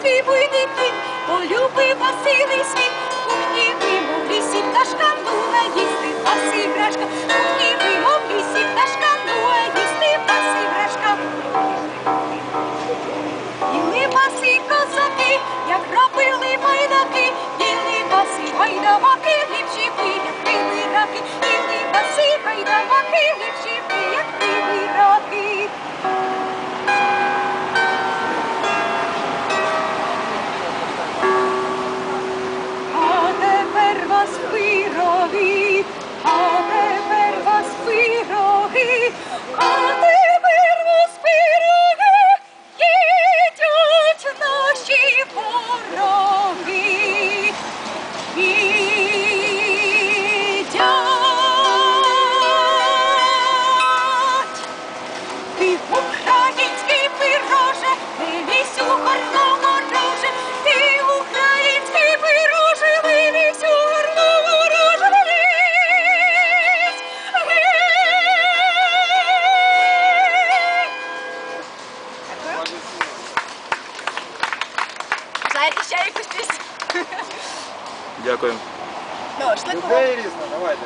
кухарстві буйний кіт, полюбив Василий світ. Кухні вимов в лісі пташка, ну а їсти паси. В кухні вимов в лісі пташка, ну а їсти паси грашка. Їли баси козаки, як робили байдаки, їли баси гайдамаки, ліпші ви, як пили раки, їли баси гайдамаки, ліпші український пироже, у горному роже, ти український пироже, вивісь у горному роже, вивісь, вивісь. Знаєте ще якусь пісню? Дякую. Ну, швидко. Різно, давайте.